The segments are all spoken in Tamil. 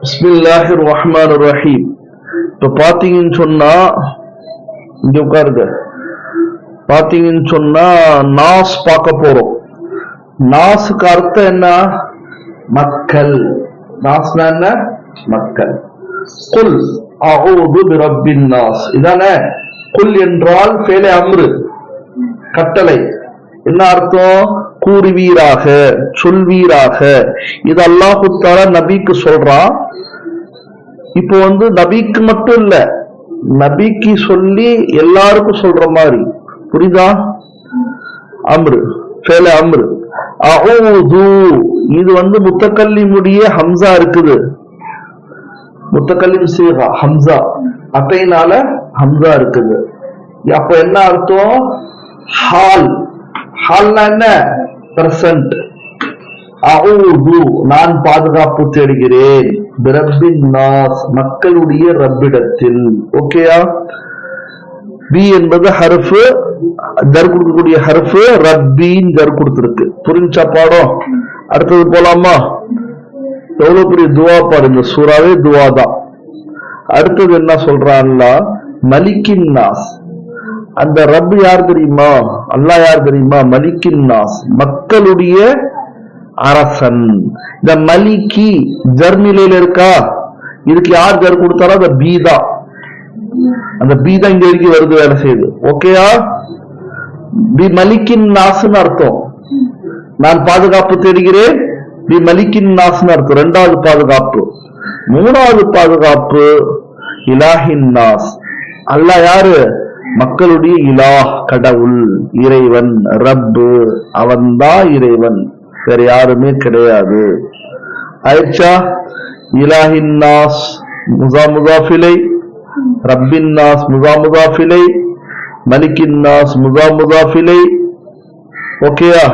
பிஸ்மில்லாஹிர் ரஹ்மான் ரஹீம் இப்போ பார்த்தீங்கன்னு சொன்னா இங்க உட்காருங்க. பார்த்தீங்கன்னு சொன்னா நாஸ் பார்க்க போறோம். நாஸுக்கு அர்த்தம் என்ன? மக்கள். நாஸ்னா என்ன? மக்கள். குல் அஊது பிரப்பின் நாஸ். இதானே? குல் என்றால் பேலே அம்ரு. கட்டளை. என்ன அர்த்தம்? கூறுவீராக சொல்வீராக. இது அல்லாஹு தாலா நபிக்கு சொல்றான். இப்போ வந்து நபிக்கு மட்டும் இல்ல நபிக்கு சொல்லி எல்லாருக்கும் சொல்ற மாதிரி. புரியுதா? அம்ரு ஃபேல அம்ரு. அஹூது இது வந்து முத்தக்கல்லிமுடைய ஹம்சா இருக்குது. முத்தக்கல்லிம் சீகா ஹம்சா. அத்தையினால ஹம்சா இருக்குது. அப்ப என்ன அர்த்தம்? ஹால். ஹால்னா என்ன? பிரசன்ட் அவுது நான் பாதுகாப்பு தேடுகிறேன். பிரப்பின் நாஸ் மக்களுடைய ரப்பிடத்தில். ஓகேயா பி என்பது ஹர்ஃபு தர் கொடுக்கக்கூடிய ஹர்ஃபு ரப்பின் தர் கொடுத்துருக்கு. புரிஞ்சா பாடம்? அடுத்தது போலாமா? எவ்வளவு பெரிய துவா பாருங்க சூறாவே துவா தான் அடுத்தது என்ன சொல்றான்னா மலிக்கின் நாஸ். அந்த ரப் யார் தெரியுமா? அல்லாஹ் யார் தெரியுமா? மலிக்கின் நாஸ். மக்களுடைய அரசன். இந்த மலிக்கி ஜர்நிலையில இருக்கா? இதுக்கு யார் ஜர் கொடுத்தாரோ? அந்த பீதா. அந்த பீதா இங்க வரைக்கும் வருது வேலை செய்யுது. ஓகேயா பி மலிக்கின் நாஸ்னு அர்த்தம். நான் பாதுகாப்பு தேடுகிறேன். பி மலிக்கின் நாஸ்னு அர்த்தம். ரெண்டாவது பாதுகாப்பு. மூணாவது பாதுகாப்பு இலாஹின் நாஸ். அல்லாஹ் யாரு? மக்களுடைய இலாஹ் கடவுள் இறைவன் ரப்பு அவன்தான் இறைவன். வேற யாருமே கிடையாது. ஆயிடுச்சா? இலாஹின்னாஸ் முசா முசாஃபிலை ரப்பின்னாஸ் முசா முசாஃபிலை மலிக்கின்னாஸ் முசா முசாஃபிலை. ஓகேயா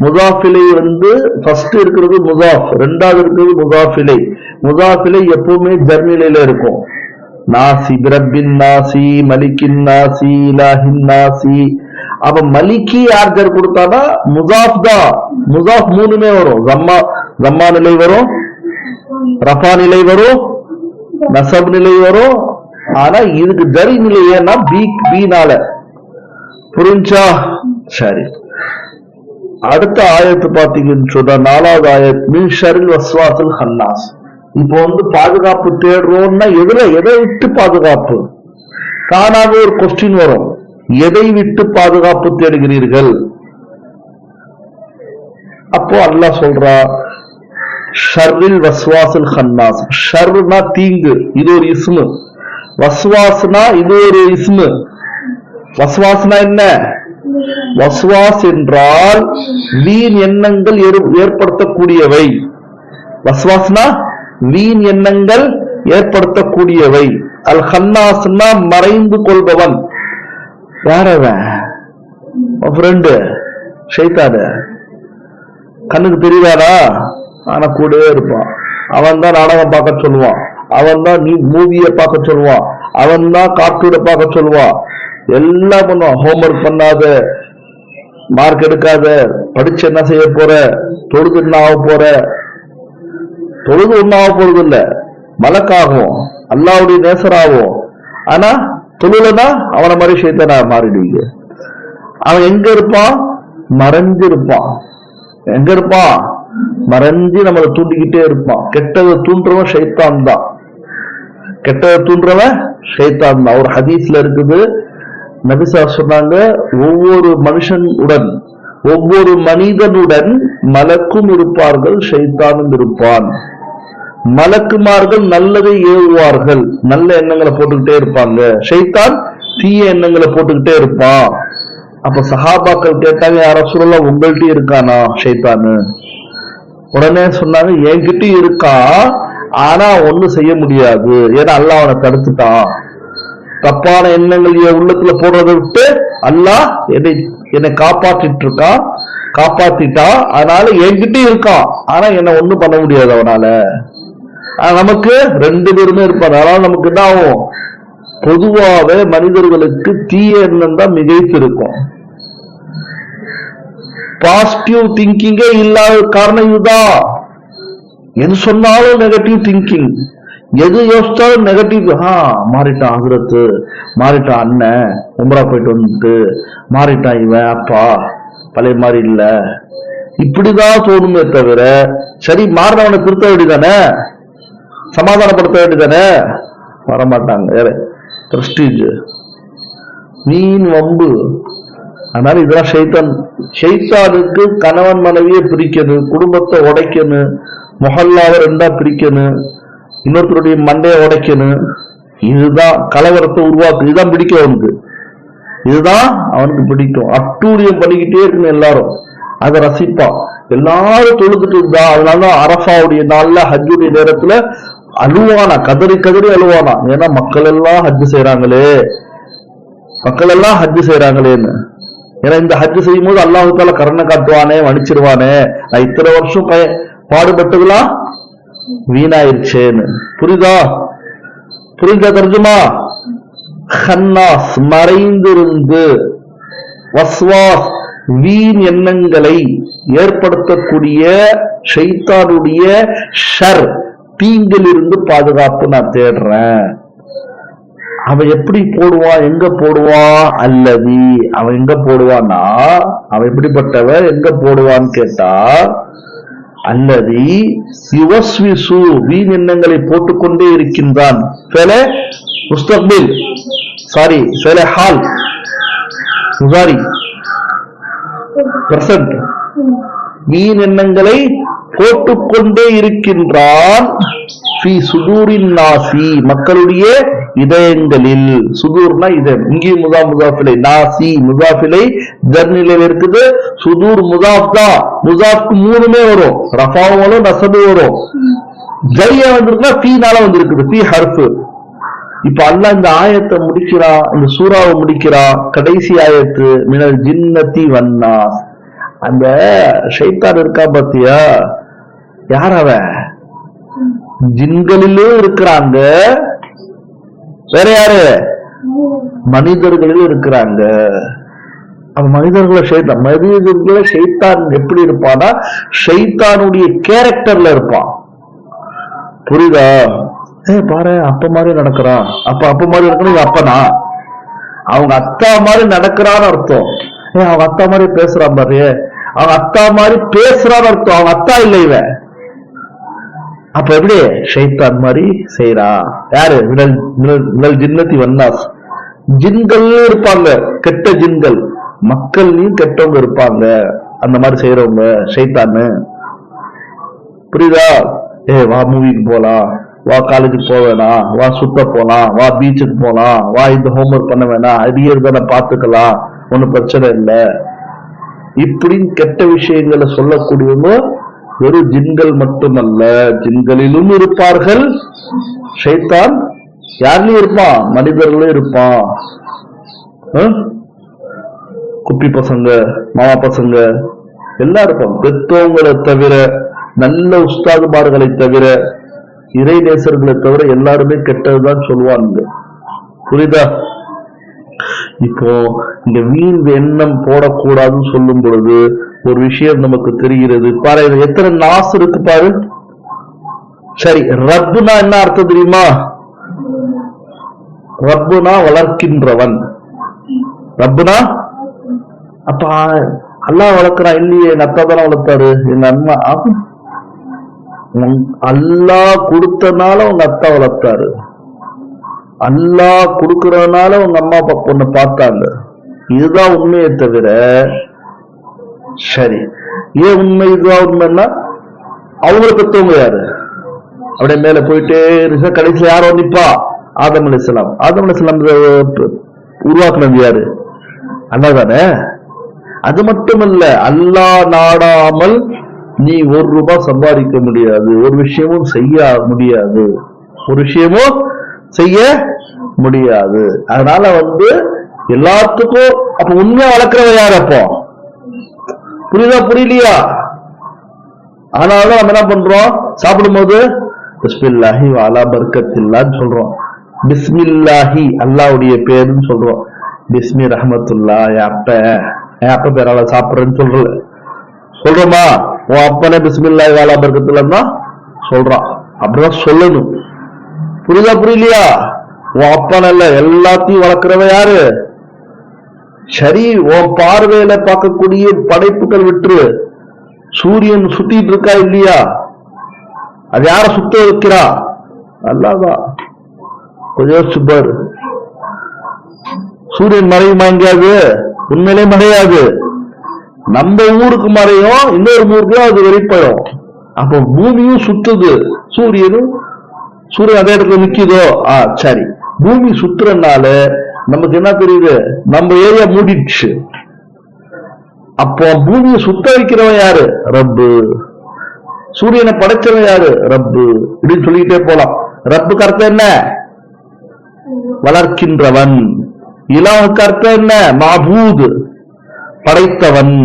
முசாஃபிலை வந்து ஃபர்ஸ்ட் இருக்கிறது முசாஃப் ரெண்டாவது இருக்கிறது முசாஃபிலை. முசாஃபிலை எப்பவுமே ஜர்னிலையில இருக்கும். நாசி பிரபின் நாசி மலிக்கின் நாசி இலாஹின் நாசி. அப்ப மலிக்கி யார் ஜர் கொடுத்தானா முசாஃப் தான். முசாஃப் மூணுமே வரும். ஜம்மா ஜம்மா நிலை வரும் ரஃபா நிலை வரும் நசப் நிலை வரும். ஆனா இதுக்கு ஜரி நிலை ஏன்னா பி பீனால புரிஞ்சா? சரி. அடுத்த ஆயத்து பாத்தீங்கன்னு சொன்னா நாலாவது ஆயத் மின் ஷரில் வஸ்வாசல் ஹன்னாஸ். இப்போ வந்து பாதுகாப்பு தேடுறோம்னா எதுல? எதை விட்டு பாதுகாப்பு? தானாக ஒரு கொஸ்டின் வரும். எதை விட்டு பாதுகாப்பு தேடுகிறீர்கள்? அப்போ அல்லாஹ் சொல்றா ஷர்ரில் வஸ்வாசல் ஹன்னாஸ். ஷர்னா தீங்கு இது ஒரு இஸ்மு. வஸ்வாஸ்னா இது ஒரு இஸ்மு. வஸ்வாஸ்னா என்ன? வஸ்வாஸ் என்றால் வீண் எண்ணங்கள் ஏற்படுத்தக்கூடியவை. வஸ்வாஸ்னா வீண் எண்ணங்கள் ஏற்படுத்தக்கூடியவை. அல் ஹன்னாஸ்னா மறைந்து கொள்பவன். யார் அவன்? ஃப்ரெண்டு ஷைத்தாடு கண்ணுக்கு தெரியாதா ஆனா கூடவே இருப்பான். அவன் தான் நாடகம் பார்க்க சொல்லுவான். அவன் தான் நீ மூவியை பார்க்க சொல்லுவான். அவன் தான் கார்ட்டூனை பார்க்க சொல்லுவான். எல்லாம் பண்ணுவான். ஹோம்ஒர்க் பண்ணாத மார்க் எடுக்காத படிச்சு என்ன செய்ய போற தொழுது என்ன ஆக போற தொழுது ஒன்றாக போறது இல்லை மலக்காகும் அல்லாவுடைய நேசராகும் ஆனா தொழுலனா அவனை மாதிரி சேர்த்தனா மாறிடுவீங்க. அவன் எங்க இருப்பான்? மறைஞ்சிருப்பான். எங்க இருப்பான்? மறைஞ்சு நம்மளை தூண்டிக்கிட்டே இருப்பான். கெட்டதை தூண்டுறவன் ஷைத்தான் தான். கெட்டதை தூண்டுறவன் ஷைத்தான் தான். ஒரு ஹதீஸ்ல இருக்குது. நபிசா சொன்னாங்க ஒவ்வொரு மனுஷன் உடன் ஒவ்வொரு மனிதனுடன் மலக்கும் இருப்பார்கள் ஷைத்தானும் இருப்பான். மலக்குமார்கள் நல்லதை ஏவுவார்கள். நல்ல எண்ணங்களை போட்டுக்கிட்டே இருப்பாங்க. ஷைத்தான் தீய எண்ணங்களை போட்டுக்கிட்டே இருப்பான். அப்ப சஹாபாக்கள் கேட்டாங்க யார சொல்லலாம் உங்கள்கிட்ட இருக்கானா? ஷைத்தானு. உடனே சொன்னாங்க என்கிட்டயும் இருக்கா. ஆனா ஒண்ணும் செய்ய முடியாது. ஏன்னா அல்லாஹ் அவனை தடுத்துட்டான். தப்பான எண்ணங்கள் என் உள்ளத்துல போடுறதை விட்டு அல்லாஹ் என்னை என்னை காப்பாத்திட்டு இருக்கான் காப்பாத்திட்டான். அதனால என்கிட்ட இருக்கான். ஆனா என்ன ஒண்ணும் பண்ண முடியாது அவனால. நமக்கு ரெண்டு பேருமே இருப்பார் அதனால நமக்கு என்ன ஆகும்? பொதுவாகவே மனிதர்களுக்கு தீய எண்ணம் தான் மிகைத்து இருக்கும் பாசிட்டிவ் திங்கிங்கே இல்லாத காரணம் இதுதான். எது சொன்னாலும் நெகட்டிவ் திங்கிங் எது யோசிச்சாலும் நெகட்டிவ் ஆ மாறிட்டான் ஆகுரத்து மாறிட்டான் அண்ணன் உம்ரா போயிட்டு வந்துட்டு மாறிட்டான் இவன் அப்பா பழைய மாதிரி இல்ல. இப்படிதான் தோணுமே தவிர சரி மாறினவனை திருத்த வேண்டியதானே சமாதானப்படுத்த வேண்டியதானே? வரமாட்டாங்க. பிரஸ்டீஜ் மீன் வம்பு. அதனால இதெல்லாம் ஷைத்தான். ஷைத்தானுக்கு கணவன் மனைவியை பிரிக்கணும் குடும்பத்தை உடைக்கணும் மொஹல்லாவை ரெண்டா பிரிக்கணும் இன்னொருத்தருடைய மண்டையை உடைக்கணும். இதுதான் கலவரத்தை உருவாக்கு இதுதான் பிடிக்கும் அவனுக்கு. இதுதான் அவனுக்கு பிடிக்கும். அட்டூழியம் பண்ணிக்கிட்டே இருக்கணும் எல்லாரும். அதை ரசிப்பான். எல்லாரும் தொழுதுட்டு இருந்தா அதனாலதான் அரசாவுடைய நாள்ல ஹஜ்ஜுடைய நேரத்துல அழுவானா? கதறி கதறி அழுவானா? ஏன்னா மக்கள் எல்லாம் ஹஜ் செய்யறாங்களே மக்கள் எல்லாம் ஹஜ் செய்யறாங்களேன்னு ஏன்னா இந்த ஹஜ் செய்யும் போது அல்லாஹு தால கருணை காட்டுவானே மன்னிச்சிருவானே. நான் இத்தனை வருஷம் பய பாடுபட்டதுலாம் வீணாயிருச்சேன்னு. புரியுதா? புரியுதா தர்ஜுமா? ஹன்னாஸ் மறைந்திருந்து வஸ்வாஸ் வீண் எண்ணங்களை ஏற்படுத்தக்கூடிய ஷைத்தானுடைய ஷர். தீங்கிலிருந்து பாதுகாப்பு நான் தேடுறேன். அவன் எப்படி போடுவான் எங்க போடுவான் அல்லது அவன் எங்க போடுவான்னா அவன் எப்படிப்பட்டவன் எங்க போடுவான்னு கேட்டா அல்லது யுவஸ்விசு வீண் எண்ணங்களை போட்டுக்கொண்டே இருக்கின்றான். ஃபெலே முஸ்தக்பில் சாரி ஃபெலே ஹால் சாரி பிரசன்ட் வீண் எண்ணங்களை போட்டுக்கொண்டே இருக்கின்றான். சுதூரின் நாசி மக்களுடைய இதயங்களில். சுதூர்னா இதயம். இங்கேயும் முதா முதாஃபிலை நாசி முதாஃபிலை ஜர்னில இருக்குது. சுதூர் முதாஃப் தான். முதாஃப்க்கு மூணுமே வரும். ரஃபாவும் வரும் நசபு வரும். ஜரியா வந்திருக்குன்னா ஃபீனால வந்திருக்குது. ஃபீ ஹர்ஃபு. இப்ப அல்ல இந்த ஆயத்தை முடிக்கிறா இந்த சூறாவை முடிக்கிறா. கடைசி ஆயத்து மினல் ஜின்னத்தி வண்ணா அந்த ஷைத்தான் இருக்கா பாத்தியா? யார் அவ? ஜின்களிலும் இருக்கிறாங்க. வேற யாரு? மனிதர்களிலும் இருக்கிறாங்க. அவன் மனிதர்களை செய்தான் மனிதர்களை செய்தான் எப்படி இருப்பான்னா செய்தானுடைய கேரக்டர்ல இருப்பான். புரியுதா? ஏ பாரு அப்ப மாதிரி நடக்கிறான். அப்ப அப்ப மாதிரி நடக்கணும் அப்பனா? அவங்க அத்தா மாதிரி நடக்கிறான்னு அர்த்தம். ஏ அவங்க அத்தா மாதிரி பேசுறான் பாரு. அவங்க அத்தா மாதிரி பேசுறான்னு அர்த்தம். அவங்க அத்தா இல்லை இவன். அப்ப எப்படி? ஷைத்தான் மாதிரி செய்யறா யாரு? வினல் ஜின்னத்தி வந்தாஸ் ஜின்கள் இருப்பாங்க. கெட்ட ஜின்கள். மக்கள்லயும் கெட்டவங்க இருப்பாங்க. அந்த மாதிரி செய்யறவங்க ஷைத்தான்னு. புரியுதா? ஏ வா மூவிக்கு போலாம். வா காலேஜுக்கு போக வேணாம். வா சுத்த போலாம். வா பீச்சுக்கு போலாம். வா இந்த ஹோம்ஒர்க் பண்ண வேணாம். அரியர் தானே பாத்துக்கலாம் ஒன்னும் பிரச்சனை இல்லை. இப்படின்னு கெட்ட விஷயங்களை சொல்லக்கூடியவங்க வெறும் ஜின்கள் மட்டுமல்ல ஜின்களிலும் இருப்பார்கள். ஷைத்தான் யார்லயும் இருப்பான் மனிதர்களும் இருப்பான். குப்பி பசங்க மாமா பசங்க எல்லாம் இருப்பான். பெத்தவங்களை தவிர நல்ல உஸ்தாதுமார்களை தவிர இறை நேசர்களை தவிர எல்லாருமே கெட்டதுதான் சொல்லுவாங்க புரியுதா? இப்போ இந்த வீண் எண்ணம் போடக்கூடாதுன்னு சொல்லும் பொழுது ஒரு விஷயம் நமக்கு தெரிகிறது. பாரு எத்தனை நாசு இருக்கு பாரு? சரி ரப்புனா என்ன அர்த்தம் தெரியுமா? ரப்புனா வளர்க்கின்றவன். ரப்புனா? அப்ப அல்லா வளர்க்கிறான் இல்லையே எங்க அத்தா தானே வளர்த்தாரு. எங்க அம்மா அல்லா அல்லாஹ் கொடுத்தனால உங்க அத்தா வளர்த்தாரு. அல்லா கொடுக்கறதுனால உங்க அம்மா அப்பா பொண்ணு பார்த்தாங்க. இதுதான் உண்மையை தவிர சரி. ஏன் உண்மை இதுவா உண்மைன்னா அவங்கள பெற்றவங்க யாரு? அப்படியே மேல போயிட்டே இருக்க கடைசியில் யாரோ நிப்பா? ஆதம் அலிஸ்லாம் ஆதம் அலிஸ்லாம் உருவாக்குனது யாரு? அண்ணாதானே? தானே அது மட்டுமல்ல அல்லாஹ் நாடாமல் நீ ஒரு ரூபாய் சம்பாதிக்க முடியாது ஒரு விஷயமும் செய்ய முடியாது. ஒரு விஷயமும் செய்ய முடியாது. அதனால வந்து எல்லாத்துக்கும் அப்ப உண்மையா வளர்க்கிறவ யார் அப்போ? புரியுதா புரியலையா? ஆனாலும் நம்ம என்ன பண்றோம்? சாப்பிடும்போது பிஸ்மில்லாஹி வாலா பர்கத்தில்லான்னு சொல்றோம். பிஸ்மில்லாஹி அல்லாவுடைய பேருன்னு சொல்றோம். பிஸ்மி ரஹமத்துல்லா என் அப்ப என் அப்ப பேரால சாப்பிடுறேன்னு சொல்றல சொல்றோமா? உன் அப்பனே பிஸ்மில்லாஹி வாலா பர்கத்துல்லா தான் சொல்றான். அப்படிதான் சொல்லணும். புரியுதா புரியலையா? உன் அப்பன் அல்ல எல்லாத்தையும் வளர்க்கிறவ யாரு? சரி உன் பார்வையில பார்க்கக்கூடிய படைப்புகள் விட்டுரு. சூரியன் சுத்திட்டு இருக்கா இல்லையா? அது யார சுத்த வைக்கிறா? அல்லாதா கொஞ்சம் யோசிச்சு பாரு. சூரியன் மறையுமா எங்கேயாவது? உண்மையிலே மறையாது. நம்ம ஊருக்கு மறையும் இன்னொரு ஊருக்கு அது வெளிப்படும். அப்போ பூமியும் சுத்துது. சூரியனும் சூரியன் அதே இடத்துல நிக்குதோ? ஆ சரி. பூமி சுத்துறதுனால நமக்கு என்ன தெரியுது? நம்ம ஏரியா மூடிடுச்சு. அப்போ பூமியை சுத்த வைக்கிறவன் யாரு? ரப்பு. சூரியனை படைச்சவன் யாரு? ரப்பு. இப்படின்னு சொல்லிக்கிட்டே போலாம். ரப்புக்கு அர்த்தம் என்ன? வளர்க்கின்றவன். இலாவுக்கு அர்த்தம் என்ன? மாபூது. படைத்தவன்.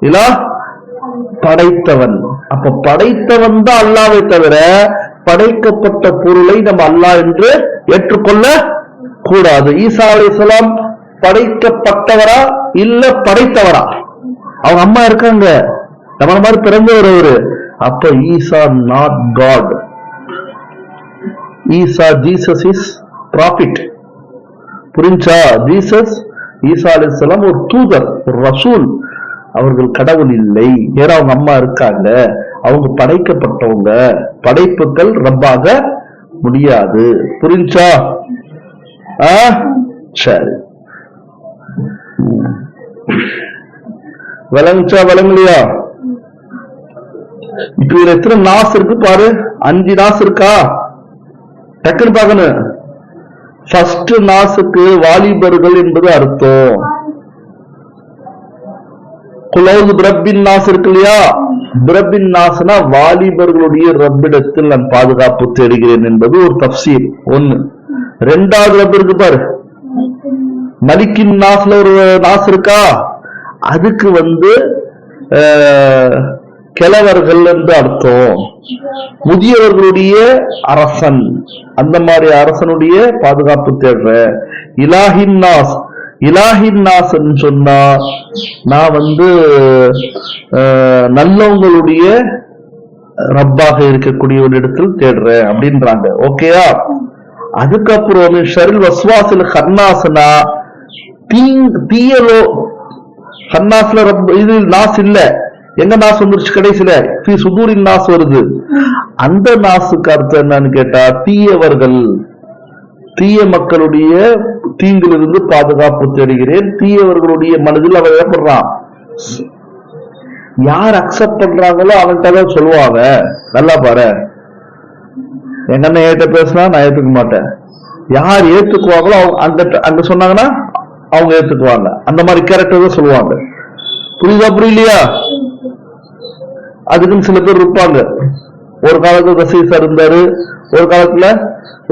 இலா? படைத்தவன். அப்ப படைத்தவன் தான் அல்லாவை தவிர படைக்கப்பட்ட பொருளை நம்ம அல்லாஹ் என்று ஏற்றுக்கொள்ள கூடாது. ஈசா அலைஹிஸ்ஸலாம் படைக்கப்பட்டவரா இல்ல படைத்தவரா? அவங்க அம்மா இருக்காங்க. நம்மள மாதிரி பிறந்தவர் அவரு. அப்ப Isa not God Isa Jesus is prophet புரிஞ்சா? ஜீசஸ் ஈசா அலிஸ்லாம் ஒரு தூதர் ஒரு ரசூல். அவர்கள் கடவுள் இல்லை. ஏன்னா அவங்க அம்மா இருக்காங்க. அவங்க படைக்கப்பட்டவங்க. படைப்புகள் ரப்பாக முடியாது. புரிஞ்சா? சரி. விளங்குச்சா விளங்கலையா இப்ப இதுல எத்தனை நாஸ் இருக்கு பாரு. அஞ்சு நாஸ் இருக்கா? டக்குன்னு பார்க்கணும். ஃபர்ஸ்ட் நாசுக்கு வாலிபர்கள் என்பது அர்த்தம். குலவுது பிரபின் நாஸ் இருக்கு இல்லையா? பிரபின் நாஸ்னா வாலிபர்களுடைய ரப்பிடத்தில் நான் பாதுகாப்பு தேடுகிறேன் என்பது ஒரு தப்சீர். ஒண்ணு. ரெண்டாவது ரப் இருக்கு பாரு. மலிக்கின் நாஸ்ல ஒரு நாஸ் இருக்கா? அதுக்கு வந்து கிழவர்கள் என்று அர்த்தம். முதியவர்களுடைய அரசன். அந்த மாதிரி அரசனுடைய பாதுகாப்பு தேடுற இலாஹின் நாஸ். இலாஹின் நாஸ்ன்னு சொன்னா நான் வந்து நல்லவங்களுடைய ரப்பாக இருக்கக்கூடிய ஒரு இடத்தில் தேடுறேன் அப்படின்றாங்க. ஓகேயா அதுக்கப்புறம் ஷரில் வஸ்வாசில் ஹன்னாசனா தீ தீயலோ ஹன்னாஸ்ல ரப் இது நாஸ் இல்ல. எங்க நாஸ் வந்துருச்சு? கடைசியில தீ சுதூரின் நாஸ் வருது. அந்த நாசுக்கு அர்த்தம் என்னன்னு கேட்டா தீயவர்கள் தீய மக்களுடைய தீங்கிலிருந்து பாதுகாப்பு தேடுகிறேன். தீயவர்களுடைய மனதில் அவன் ஏற்படுறான். யார் அக்செப்ட் பண்றாங்களோ அவன்கிட்ட தான் சொல்லுவாங்க நல்லா பாரு. என்னென்ன ஏற்ற பேசினா நான் ஏத்துக்க மாட்டேன். யார் ஏத்துக்குவாங்களோ அவங்க அந்த அங்க சொன்னாங்கன்னா அவங்க ஏத்துக்குவாங்க. அந்த மாதிரி கேரக்டர் தான் சொல்லுவாங்க. புரியுதா புரியலையா? அதுக்குன்னு சில பேர் இருப்பாங்க. ஒரு காலத்துல ரசீசா இருந்தாரு. ஒரு காலத்துல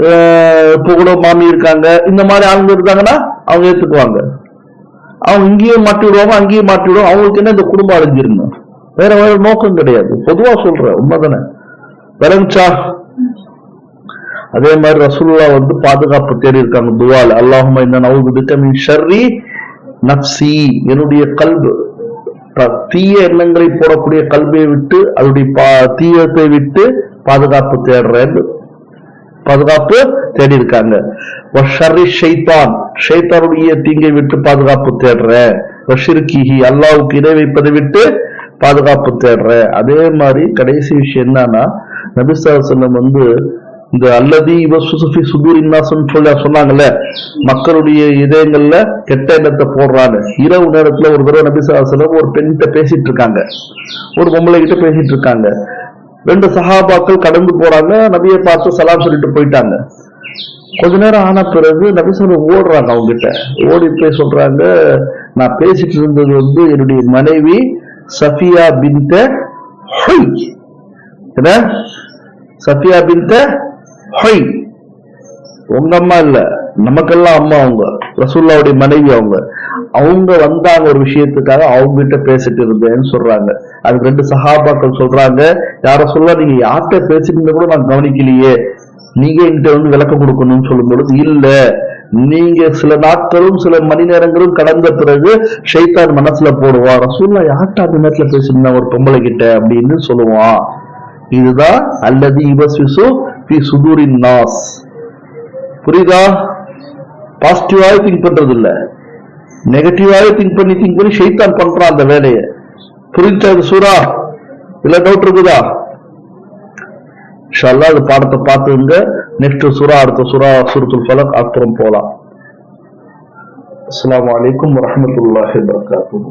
அஹ், மாமி இருக்காங்க. இந்த மாதிரி ஆளுங்க இருந்தாங்கன்னா அவங்க ஏத்துக்குவாங்க. அவங்க இங்கேயும் மாட்டி விடுவாங்க அங்கேயும் மாட்டி விடுவாங்க. அவங்களுக்கு என்ன இந்த குடும்பம் அழிஞ்சிருந்தோம் வேற வேற நோக்கம் கிடையாது. பொதுவா சொல்றேன் உண்மைதானே? விளங்குச்சா? அதே மாதிரி ரசூல்லா வந்து பாதுகாப்பு தேடி இருக்காங்க துவால். அல்லாஹுமா இந்த நவுது பிக்கமின் ஷர்ரி நப்சி என்னுடைய கல்பு. தீய எண்ணங்களை போடக்கூடிய கல்வியை விட்டு அதனுடைய பா- தீயத்தை விட்டு பாதுகாப்பு தேடுறேன். பாதுகாப்பு தேடி இருக்காங்க. ஷர்ரி ஷைத்தான் ஷைத்தானுடைய தீங்கை விட்டு பாதுகாப்பு தேடுறேன். வஷிர்கிஹி அல்லாவுக்கு இணை வைப்பதை விட்டு பாதுகாப்பு தேடுறேன். அதே மாதிரி கடைசி விஷயம் என்னன்னா நபிசாசனம் வந்து இந்த அல்லதி இவ சுசுஃபி சுதூரின்னாசன் சொல்ல சொன்னாங்கல்ல மக்களுடைய இதயங்கள்ல கெட்ட எண்ணத்தை போடுறாங்க இரவு நேரத்துல ஒரு தடவை நபிசாசனம் ஒரு பெண்கிட்ட பேசிட்டு இருக்காங்க ஒரு பொம்பளை கிட்ட பேசிட்டு இருக்காங்க ரெண்டு சஹாபாக்கள் கடந்து போறாங்க நபியை பார்த்து சலாம் சொல்லிட்டு போயிட்டாங்க. கொஞ்ச நேரம் ஆன பிறகு நபிசர் ஓடுறாங்க அவங்க கிட்ட ஓடி போய் சொல்றாங்க நான் பேசிட்டு இருந்தது வந்து என்னுடைய மனைவி சஃபியா பின்த என்ன? சஃபியா பின்த ஹொய் உங்க அம்மா இல்ல. நமக்கெல்லாம் அம்மா அவங்க. ரசூல்லாவுடைய மனைவி அவங்க. அவங்க வந்தாங்க ஒரு விஷயத்துக்காக அவங்க கிட்ட பேசிட்டு இருந்தேன்னு சொல்றாங்க. அதுக்கு ரெண்டு சகாபாக்கள் சொல்றாங்க யார சொல்ல நீங்க யார்கிட்ட பேசிட்டு கூட நான் கவனிக்கலையே. நீங்க என்கிட்ட வந்து விளக்கம் கொடுக்கணும்னு சொல்லும் பொழுது இல்ல. நீங்க சில நாட்களும் சில மணி நேரங்களும் கடந்த பிறகு ஷைத்தான் மனசுல போடுவான் ரசூல்லா யார்கிட்ட அந்த நேரத்துல பேசியிருந்தா ஒரு பொம்பளை கிட்ட அப்படின்னு சொல்லுவான். இதுதான் அல்லது இவசிசு பி சுதூரின் நாஸ் புரியுதா? பாசிட்டிவாக திங்க் பண்றது இல்ல நெகட்டிவாக திங்க் பண்ணி திங்க் பண்ணி ஷைத்தான் பண்றான் அந்த வேலையை. புரிஞ்சா இது சூரா இல்ல டவுட் இருக்குதா? ஷல்லா அது பாடத்தை பார்த்துங்க நெக்ஸ்ட் சுரா அடுத்த சுரா சுருத்துல் ஃபலக் அப்புறம் போலாம் அஸ்லாம் வலைக்கம் வரஹ்மத்துல்லாஹி வபரகாத்துஹு.